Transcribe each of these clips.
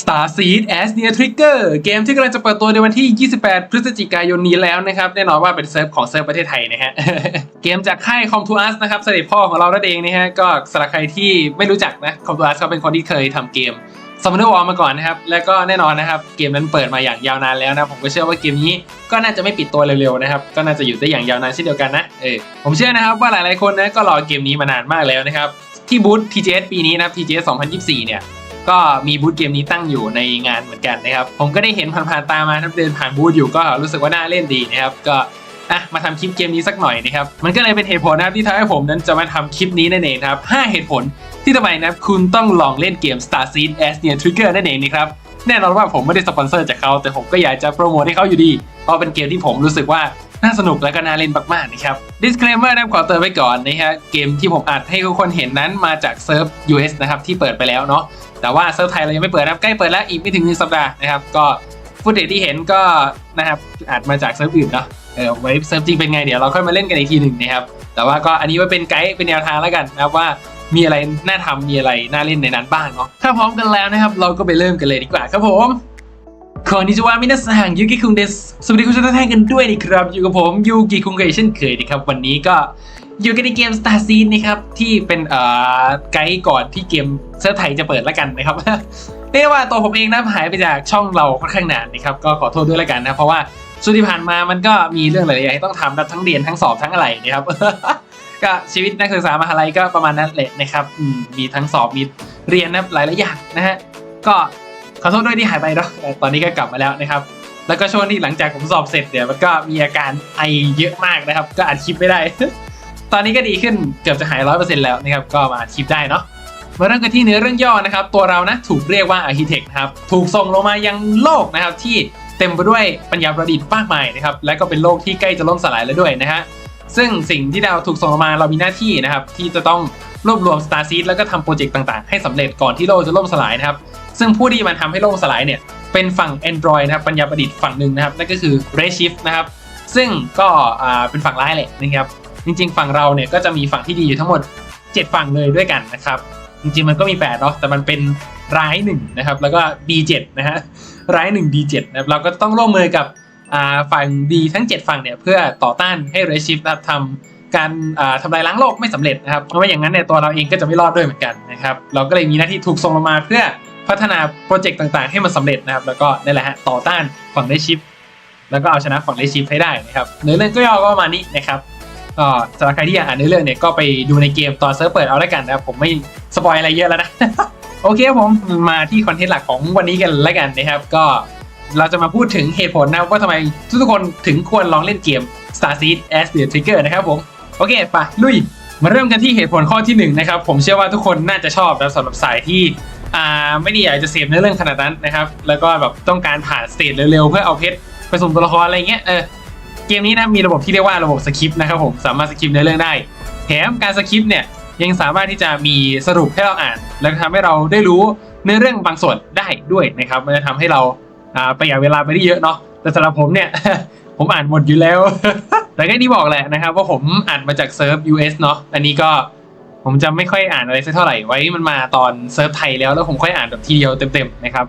Star Seed As Near Trigger เกมที่กำลังจะเปิดตัวในวันที่ 28 พฤศจิกายนนี้แล้วนะครับ แน่นอนว่าเป็นเซิร์ฟของเซิร์ฟประเทศไทยนะฮะ เกมจากค่าย Com to Us นะครับ เสด็จพ่อของเรานั่นเองนะฮะ ก็สำหรับใครที่ไม่รู้จักนะ Com to Us เขาเป็นคนที่เคยทำเกม s u m m o n e r War มาก่อนนะครับ แล้วก็แน่นอนนะครับ เกมนั้นเปิดมาอย่างยาวนานแล้วนะ ผมก็เชื่อว่าเกมนี้ก็น่าจะไม่ปิดตัวเร็วๆนะครับ ก็น่าจะอยู่ได้อย่างยาวนานเช่นเดียวกันนะ เออ ผมเชื่อนะครับว่าหลายๆคนนะก็รอเกมนี้มานานมากแล้วนะครับที่บูธ TGS ปีนี้นะครับ TGS 2024 เนี่ย ก็มีบูธเกมนี้ตั้งอยู่ในงานเหมือนกันนะครับ ผมก็ได้เห็นผ่านๆตามาครับเดินผ่านบูธอยู่ก็รู้สึกว่าน่าเล่นดีนะครับก็อะมาทำคลิปเกมนี้สักหน่อยนะครับมันก็เลยเป็นเหตุผลนะครับที่ทำให้ผมนั้นจะมาทำคลิปนี้นั่นเองครับ 5 เหตุผลที่ทำไมนะครับคุณต้องลองเล่นเกม Star Seed As Near Trigger นั่นเองนะครับแน่นอนว่าผมไม่ได้สปอนเซอร์จากเขาแต่ผมก็อยากจะโปรโมทให้เขาอยู่ดี เพราะเป็นเกมที่ผมรู้สึกว่า น่าสนุกและก็น่าเล่นมากๆนะครับ disclaimer นะครับขอเตือนไว้ก่อนนะฮะเกมที่ผมอัดให้ทุกคนเห็นนั้นมาจากเซิร์ฟ US นะครับที่เปิดไปแล้วเนาะแต่ว่าเซิร์ฟไทยเรายังไม่เปิดนะครับใกล้เปิดแล้วอีกไม่ถึงหนึ่งสัปดาห์นะครับก็ฟุตเดทที่เห็นก็นะครับอัดมาจากเซิร์ฟอื่นเนาะเออไว้เซิร์ฟจริงเป็นไงเดี๋ยวเราค่อยมาเล่นกันอีกทีหนึ่งนะครับ แต่ว่าก็อันนี้ไว้เป็นไกด์เป็นแนวทางแล้วกันนะครับว่ามีอะไรน่าทำมีอะไรน่าเล่นในนั้นบ้างเนาะถ้าพร้อมกันแล้วนะครับ เราก็ไปเริ่มกันเลยดีกว่าครับผม คอนนิจวามินาซังยูกิคุงเดสสวัสดีคุณผู้ชมทุกท่านกันด้วยนะครับ อยู่กับผมยูกิคุงกันเช่นเคยนะครับ วันนี้ก็อยู่กันในเกม Star s e e d นะครับ ที่เป็นเอ่อไกด์ก่อนที่เกมเซิร์ฟไทยจะเปิดแล้วกันนะครับเรียกว่าตัวผมเองนะหายไปจากช่องเราค่อนข้างนานนะครับ ก็ขอโทษด้วยแล้วกันนะ เพราะว่าช่วงที่ผ่านมามันก็มีเรื่องหลายอย่างที่ต้องทำทั้งเรียนทั้งสอบทั้งอะไรนะครับก็ชีวิตนักศึกษามหาลัยก็ประมาณนั้นแหละนะครับมีทั้งสอบมีเรียนนะหลายๆอย่างนะฮะก็ ขอโทษด้วยที่หายไปเนาะแต่ตอนนี้ก็กลับมาแล้วนะครับ แล้วก็ช่วงที่หลังจากผมสอบเสร็จเนี่ยมันก็มีอาการไอเยอะมากนะครับ ก็อัดคลิปไม่ได้ ตอนนี้ก็ดีขึ้นเกือบจะหายร้อยเปอร์เซ็นต์แล้วนะครับ ก็มาอัดคลิปได้เนาะมาเริ่มกันที่เนื้อเรื่องย่อนะครับ ตัวเรานะถูกเรียกว่าอาร์ i ิเทคนะครับ ถูกส่งลงมายังโลกนะครับที่เต็มไปด้วยปัญญาประดิษฐ์มากมายนะครับ และก็เป็นโลกที่ใกล้จะล่มสลายแล้วด้วยนะฮะ ซึ่งสิ่งที่เราถูกส่งลงมาเรามีหน้าที่นะครับที่จะต้อง รวบรวม Star Seed แล้วก็ทำโปรเจกต์ต่างๆ ให้สำเร็จก่อนที่โลกจะล่มสลายนะครับ ซึ่งผู้ที่มันทำให้โลกสลายเนี่ย เป็นฝั่ง Android นะครับ ปัญญาประดิษฐ์ฝั่งหนึ่งนะครับ นั่นก็คือ Redshift นะครับ ซึ่งก็อ่าเป็นฝั่งร้ายแหละนะครับ จริงๆ ฝั่งเราเนี่ยก็จะมีฝั่งที่ดีอยู่ทั้งหมด 7 ฝั่งเลยด้วยกันนะครับ จริงๆ มันก็มี8เนาะ แต่มันเป็นร้าย1นะครับ แล้วก็ D7 นะฮะ ร้าย1 D7 นะครับ เราก็ต้องร่วมมือกับอ่าฝั่งดีทั้ง 7 ฝั่งเนี่ยเพื่อต่อต้านให้ Redshift นะครับทำ การอ่าทำลายล้างโลกไม่สำเร็จนะครับเพราะว่าอย่างนั้นเนี่ยตัวเราเองก็จะไม่รอดด้วยเหมือนกันนะครับเราก็เลยมีหน้าที่ถูกส่งลงมาเพื่อพัฒนาโปรเจกต์ต่างๆ ให้มันสำเร็จนะครับ แล้วก็นั่แหละฮะต่อต้านฝั่งเลชิฟแล้วก็เอาชนะฝั่งเลชิฟให้ได้นะครับเนื้อเรื่องก็ย่อก็ประมาณนี้นะครับก็สำหรับใครที่อยากอ่านเนื้อเรื่องเนี่ยก็ไปดูในเกมตอนเซิร์ฟเปิดเอาแล้วกันนะครับผมไม่สปอยอะไรเยอะแล้วนะโอเคผมมาที่คอนเทนต์หลักของวันนี้กันแล้วกันนะครับ ก็เราจะมาพูดถึงเหตุผลนะว่าทำไมทุกๆคนถึงควรลองเล่นเกม Star Seed as the Trigger นะครับผม โอเคไปลุยมาเริ่มกันที่เหตุผลข้อที่หนึ่งนะครับผมเชื่อว่าทุกคนน่าจะชอบนะสำหรับสายที่อ่าไม่ได้อยากจะเสพเนื้อเรื่องขนาดนั้นนะครับแล้วก็แบบต้องการผ่านสเตจเร็วๆเพื่อเอาเพชรไปสุ่มตัวละครอะไรเงี้ยเออเกมนี้นะมีระบบที่เรียกว่าระบบสคริปต์นะครับผมสามารถสคริปต์เนื้อเรื่องได้ แถมการสคริปต์เนี่ยยังสามารถที่จะมีสรุปให้เราอ่าน แล้วก็ทำให้เราได้รู้เนื้อเรื่องบางส่วนได้ด้วยนะครับมันจะทำให้เราอ่าประหยัดเวลาไปได้เยอะเนาะแต่สำหรับผมเนี่ยผมอ่านหมดอยู่แล้ว แต่ก็ที่บอกแหละนะครับว่าผมอ่านมาจากเซิร์ฟ US เนาะอันนี้ก็ผมจะไม่ค่อยอ่านอะไรสักเท่าไหร่ไว้มันมาตอนเซิร์ฟไทยแล้วแล้วผมค่อยอ่านแบบทีเดียวเต็มๆนะครับ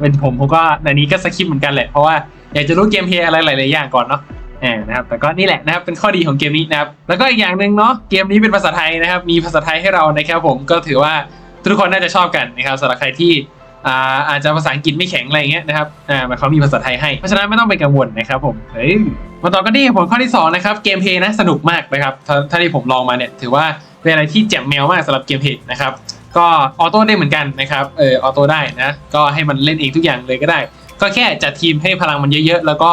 เป็นผมผมก็ในนี้ก็สคริปต์เหมือนกันแหละเพราะว่าอยากจะรู้เกมเพลย์อะไรหลายๆอย่างก่อนเนาะแหมนะครับแต่ก็นี่แหละนะครับเป็นข้อดีของเกมนี้นะครับแล้วก็อีกอย่างหนึ่งเนาะเกมนี้เป็นภาษาไทยนะครับมีภาษาไทยให้เรานะครับผมก็ถือว่าทุกคนน่าจะชอบกันนะครับสำหรับใครที่ อ่าอาจจะภาษาอังกฤษไม่แข็งอะไรเงี้ยนะครับอ่ามันเขามีภาษาไทยให้ เพราะฉะนั้นไม่ต้องไปกังวลนะครับผมเฮ้ยมาต่อกันที่ผลข้อที่สองนะครับเกมเพย์นะสนุกมากนะครับถ้าที่ผมลองมาเนี่ยถือว่าเป็นอะไรที่แจ่มแมวมากสำหรับเกมเพย์นะครับก็ออโต้ได้เหมือนกันนะครับเออออโต้ได้นะก็ให้มันเล่นเองทุกอย่างเลยก็ได้ ก็แค่จัดทีมให้พลังมันเยอะๆ แล้วก็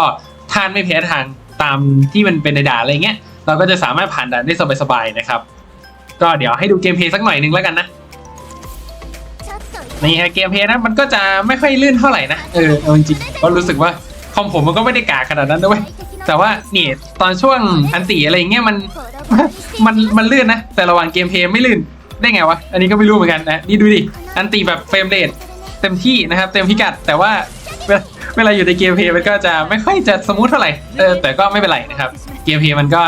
ท่านไม่แพ้ทางตามที่มันเป็นในด่านอะไรเงี้ยเราก็จะสามารถผ่านด่านได้สบายๆนะครับก็เดี๋ยวให้ดูเกมเพย์สักหน่อยหนึงแล้วกันนะ นี่ฮะเกมเพลย์นะมันก็จะไม่ค่อยลื่นเท่าไหร่นะเออเอาจริงๆก็รู้สึกว่าคอมผมมันก็ไม่ได้กากขนาดนั้นด้วยแต่ว่านี่ตอนช่วงอันตีอะไรอย่างเงี้ยมันมันมันลื่นนะ แต่ระหว่างเกมเพลย์ไม่ลื่นได้ไงวะ อันนี้ก็ไม่รู้เหมือนกันนะ นี่ดูดิ อันตีแบบเฟรมเรทเต็มที่นะครับ เต็มพิกัด แต่ว่าเวลาเวลาอยู่ในเกมเพลย์มันก็จะไม่ค่อยจะสมูทเท่าไหร่เออแต่ก็ไม่เป็นไรนะครับ เกมเพลย์มันก็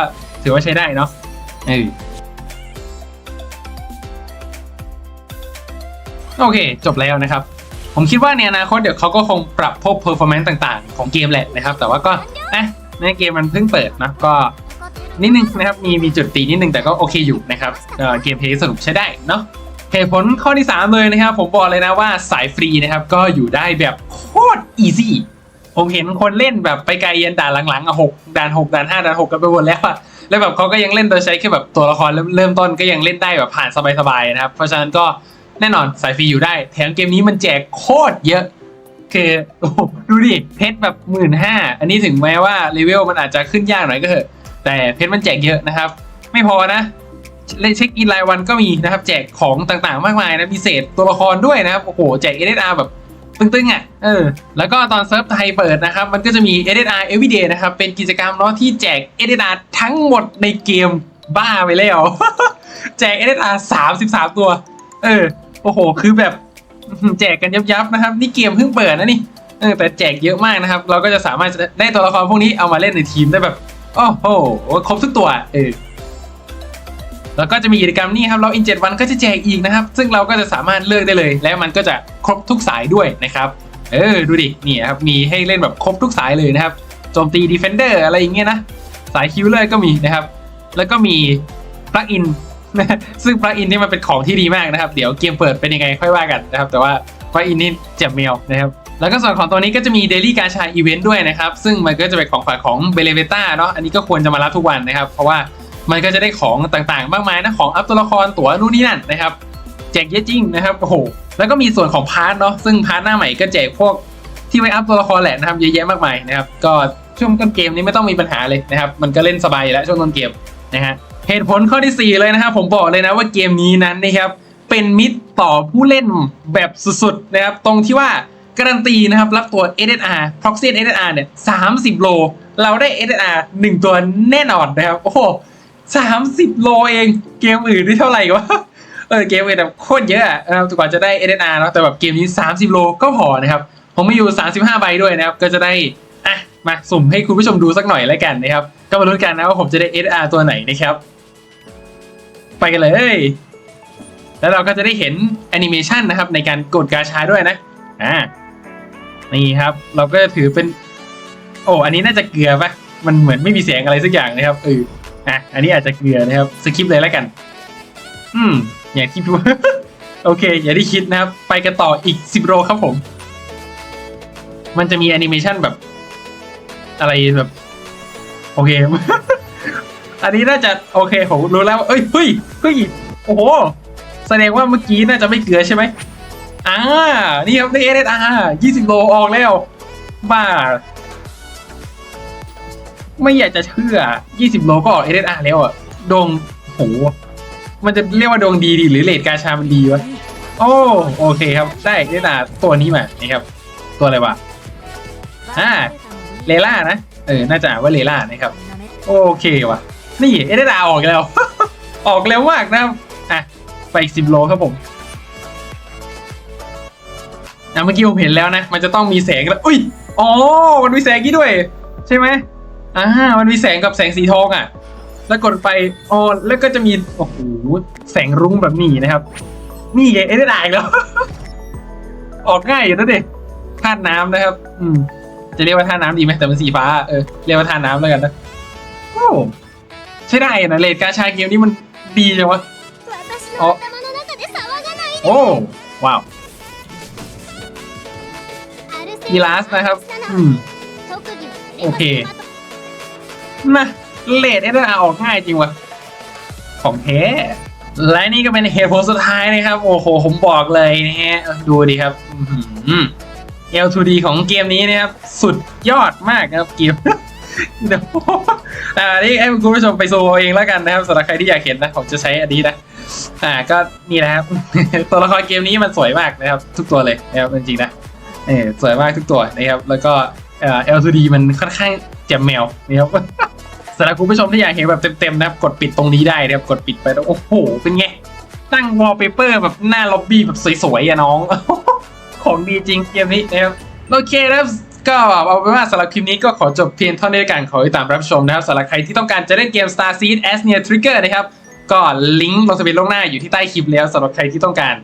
ถือว่าใช้ได้เนาะเออ โอเค จบแล้วนะครับ ผมคิดว่าในอนาคตเดี๋ยวเขาก็คงปรับพวก performance ต่างๆ ของเกมแหละนะครับ แต่ว่าก็อะในเกมมันเพิ่งเปิดนะก็นิดนึงนะครับมีมีจุดตีนิดนึงแต่ก็โอเคอยู่นะครับเอ่อเกมเพลย์สนุกใช้ได้เนาะเหตุผลข้อที่ 3 เลยนะครับ ผมบอกเลยนะว่าสายฟรีนะครับก็อยู่ได้แบบโคตรอีซี่ผมเห็นคนเล่นแบบไปไกลยันด่านหลังๆอะหกด่านหกด่านห้าด่านหกกันไปหมดแล้วอะแล้วแบบเขาก็ยังเล่นโดยใช้แค่แบบตัวละครเริ่มต้นก็ยังเล่นได้แบบผ่านสบายๆนะครับ เพราะฉะนั้นก็ แน่นอนสายฟรีอยู่ได้ แถมเกมนี้มันแจกโคตรเยอะคือโอ้โหดูดิเพชรแบบหมื่นห้าอันนี้ถึงแม้ว่าเลเวลมันอาจจะขึ้นยากหน่อยก็เถอะ แต่เพชรมันแจกเยอะนะครับ ไม่พอนะเลเช็คอินรายวันก็มีนะครับ แจกของต่างๆ มากมายนะมีเศษตัวละครด้วยนะครับโอ้โหแจก SSR แบบตึงๆอะเออแล้วก็ตอนเซิร์ฟไทยเปิดนะครับ มันก็จะมี SSR Everyday นะครับ เป็นกิจกรรมเนาะที่แจก SSR ทั้งหมดในเกมบ้าไปแล้ว แจก SSR 33 ตัว เออ โอ้โห คือแบบแจกกันยับๆนะครับ นี่เกมเพิ่งเปิดนะนี่เออแต่แจกเยอะมากนะครับ เราก็จะสามารถได้ตัวละครพวกนี้เอามาเล่นในทีมได้แบบโอ้โหครบทุกตัวเออแล้วก็จะมีกิจกรรมนี่ครับเราอินเจ็ดวันก็จะแจกอีกนะครับ ซึ่งเราก็จะสามารถเลือกได้เลย และมันก็จะครบทุกสายด้วยนะครับ เออดูดินี่ครับมีให้เล่นแบบครบทุกสายเลยนะครับโจมตีดีเฟนเดอร์อะไรอย่างเงี้ยนะสายคิวเลอร์ก็มีนะครับ แล้วก็มีปลั๊กอิน ซึ่งปลั๊กอินนี่มันเป็นของที่ดีมากนะครับ เดี๋ยวเกมเปิดเป็นยังไงค่อยว่ากันนะครับ แต่ว่าปลั๊กอินนี่เจ็บเมลนะครับ แล้วก็ส่วนของตัวนี้ก็จะมีเดลี่การชาอีเวนต์ด้วยนะครับ ซึ่งมันก็จะเป็นของฝากของเบเลเวต้าเนาะ อันนี้ก็ควรจะมารับทุกวันนะครับ เพราะว่ามันก็จะได้ของต่างๆ มากมายนะ ของอัพตัวละครตั๋วนู่นนี่นั่นนะครับแจกเยอะจริงนะครับ โอ้โห แล้วก็มีส่วนของพาร์ทเนาะ ซึ่งพาร์ทหน้าใหม่ก็แจกพวกที่ไว้อัพตัวละครแหละนะครับ เยอะแยะมากมายนะครับ ก็ช่วงต้นเกมนี้ไม่ต้องมีปัญหาเลยนะครับ มันก็เล่นสบายอยู่แล้วช่วงต้นเกมนะฮะ เหตุผลข้อที่ 4 เลยนะครับ ผมบอกเลยนะว่าเกมนี้นั้นนะครับ เป็นมิตรต่อผู้เล่นแบบสุดๆนะครับ ตรงที่ว่าการันตีนะครับ รับตัว SSR Proxy SSR เนี่ย 30 โล เราได้ SSR 1 ตัวแน่นอนนะครับ โอ้โห30 โลเองเกมอื่นนี่เท่าไหร่วะเออเกมอื่นแบบโคตรเยอะนะครับกว่าจะได้ SSR เนาะแต่แบบเกมนี้ 30 โลก็พอนะครับ ผมมีอยู่ 35 ใบด้วยนะครับ ก็จะได้ มาสุ่มให้คุณผู้ชมดูสักหน่อยแล้วกันนะครับ ก็มาลุ้นกันนะว่าผมจะได้ SR ตัวไหนนะครับ ไปกันเลย แล้วเราก็จะได้เห็นแอนิเมชันนะครับในการกดกาชาด้วยนะ อ่า นี่ครับ เราก็จะถือเป็น โอ้อันนี้น่าจะเกลือปะมันเหมือนไม่มีเสียงอะไรสักอย่างนะครับเอออะ อันนี้อาจจะเกลือนะครับ สคิปเลยแล้วกัน อืม อย่างที่โอเค อย่าที่คิดนะครับ ไปกันต่ออีก10โลครับผม มันจะมีแอนิเมชันแบบ อะไรแบบ โอเค อันนี้น่าจะโอเคผมรู้แล้ว เอ้ยเฮ้ยเฮ้ยโอ้โห แสดงว่าเมื่อกี้น่าจะไม่เกลือใช่ไหมอ่า นี่ครับได้เอสอาร์ยี่สิบโลออกแล้ว บ้า ไม่อยากจะเชื่อยี่สิบโลก็ออกเอสอาร์แล้วอะดวงโห มันจะเรียกว่าดวงดีดีหรือเลทกาชามันดีวะ โอ้โอเคครับ ได้เอสอาร์ตัวนี้มา นี่ครับ ตัวอะไรวะอ่า เลล่านะ เออ น่าจะว่าเลล่านะครับ โอเควะนี่เอเดดาออกแล้ว ออกเร็วมากนะอะ ไปอีกสิบโลครับผมอะเมื่อกี้ผมเห็นแล้วนะ มันจะต้องมีแสงแล้ว อุ้ย อ๋อ มันมีแสงนี้ด้วย ใช่ไหมอ่า มันมีแสงกับแสงสีทองอะ แล้วกดไปอ๋อแล้วก็จะมี โอ้โห แสงรุ้งแบบนี้นะครับ นี่ไงเอเดดาอีกแล้ว ออกง่ายอยู่นะเด็กธาตุน้ำนะครับ อืม จะเรียกว่าท่าน้ำดีไหมแต่มันสีฟ้าเออเรียกว่าท่าน้ำแล้วกันนะโอ้ใช่ได้นะเลดกาชาเกมนี้มันดีจังวะโอ้โอ้ว้าวอีลาสนะครับอืมโอเคนะเลดเอเดอร์ออกง่ายจริงวะของแท้และนี่ก็เป็นเหตุผลสุดท้ายนะครับ โอ้โหผมบอกเลยนะฮะดูดีครับ อื L2D ของเกมนี้นะครับ สุดยอดมากนะครับเกมเดี๋ยวอ่านี่ให้คุณผู้ชมไปโซเอาเองแล้วกันนะครับสำหรับใครที่อยากเห็นนะผมจะใช้อันนี้นะอ่าก็นี่นะครับ ตัวละครเกมนี้มันสวยมากนะครับ ทุกตัวเลยนะครับจริงๆนะเออสวยมากทุกตัวนะครับ แล้วก็เอ่อ L2D มันค่อนข้างแจ่มแมวนะครับสำหรับคุณผู้ชมที่อยากเห็นแบบเต็มๆนะครับ กดปิดตรงนี้ได้นะครับกดปิดไปแล้วโอ้โหเป็นไงตั้งวอลเปเปอร์แบบหน้าล็อบบี้แบบสวยๆอะน้อง ของดีจริงเกมนี้นะครับโอเคนะครับก็เอาเป็นว่าสำหรับคลิปนี้ก็ขอจบเพียงเท่านี้กันขอติดตามรับชมนะครับสำหรับใครที่ต้องการจะเล่นเกม Star Seed As Near Trigger นะครับก็ลิงก์ลงทะเบียนล่วงหน้าอยู่ที่ใต้คลิปแล้วสำหรับใครที่ต้องการ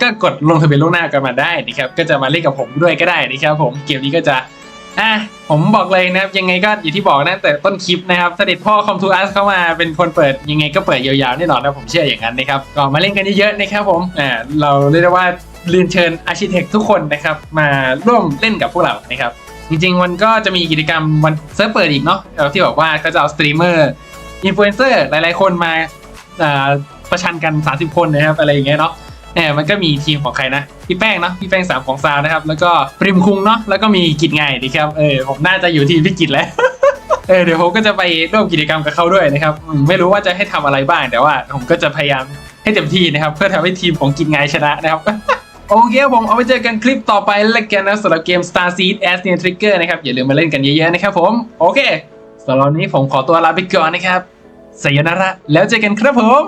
ก็กดลงทะเบียนล่วงหน้ากันมาได้นะครับก็จะมาเล่นกับผมด้วยก็ได้นะครับผมเกมนี้ก็จะ อะผมบอกเลยนะครับยังไงก็อย่างที่บอกนะแต่ต้นคลิปนะครับเสด็จพ่อคอมทูอัสเข้ามาเป็นคนเปิดยังไงก็เปิดยาวๆแน่นอนนะผมเชื่ออย่างนั้นนะครับก็มาเล่นกันเยอะๆนะครับผมอ่าเราเรียกได้ว่าเรียนเชิญอาร์ชิเทคทุกคนนะครับมาร่วมเล่นกับพวกเรานะครับจริงๆมันก็จะมีกิจกรรมวันเซิร์ฟเปิดอีกเนาะที่บอกว่าก็จะเอาสตรีมเมอร์อินฟลูเอนเซอร์หลายๆคนมาอ่าประชันกัน 30 คนนะครับอะไรอย่างเงี้ยเนาะ เออมันก็มีทีมของใครนะพี่แป้งเนาะพี่แป้งสามของซาวนะครับ แล้วก็ปริมคุงเนาะแล้วก็มีกิจไงดีครับเออผมน่าจะอยู่ทีมพี่กิจแล้วเออเดี๋ยวผมก็จะไปร่วมกิจกรรมกับเขาด้วยนะครับไม่รู้ว่าจะให้ทำอะไรบ้างแต่ว่า ผมก็จะพยายามให้เต็มที่นะครับ เพื่อทำให้ทีมของกิจไงชนะนะครับโอเคผมเอาไว้เจอกันคลิปต่อไปแล้วกันนะสำหรับเกม Star Seed a s t i a n Trigger นะครับ อย่าลืมมาเล่นกันเยอะๆนะครับผม โอเคสำหรับวันนี้ผมขอตัวลาไปก่อนนะครับสยนาระแล้วเจอกันครับผม